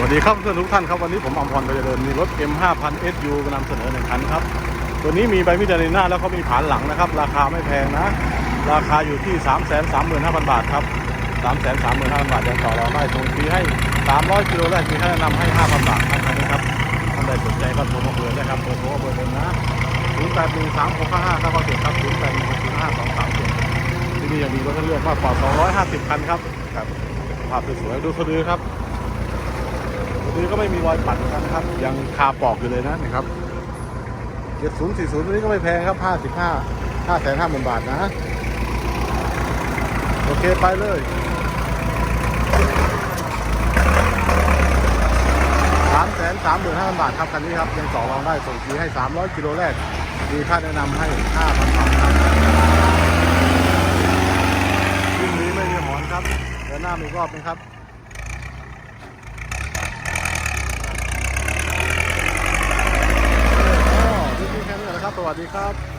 วัสดีครับเพื่อนทุกท่านครับวันนี้ผมอมพรไปเดินมีรถ M 5 0 0 SU มานำเสนอหนึ่งคันครับ ตัวนี้มีใบมิจารีน่าแล้วก็มีผานหลังนะครับ ราคาไม่แพงนะ ราคาอยู่ที่ 335,000 บาทครับ 335,000 บาทยังต่อรองได้ส่งฟรีให้ 300กิโลแรกมีค่าแนะนำให้ 5,000 บาทครับคันนี้ครับท่านใดสนใจก็โทรมาคุยได้ครับเบอร์โทรเบอร์เดิมนะ0813655997ครับ0816552377ที่นี่ยังมีรถเลือกมากกว่า 250 คันครับครับภาพสวยๆดูสะดือครับ ตัวนี้ก็ไม่มีรอยปัดนะครับ ยังคาปอกอยู่เลยนะนะครับเจ็ดศูนย์สี่ศูนย์ตัวนี้ก็ไม่แพงครับห้าสิบห้าห้าแสนห้าหมื่นบาทนะ โอเคไปเลยสามแสนสามหมื่นห้าพันบาทครับคันนี้ครับยังต่อรองได้ส่งฟรีให้สามร้อยกิโลแรกมีค่าแนะนำให้ห้าพันบาทครับรุ่นนี้ไม่มีหอนครับเดินหน้ามีรอบนึงครับ อ๋อคลิปนี้แค่นี้แหละ ครับ สวัสดีครับ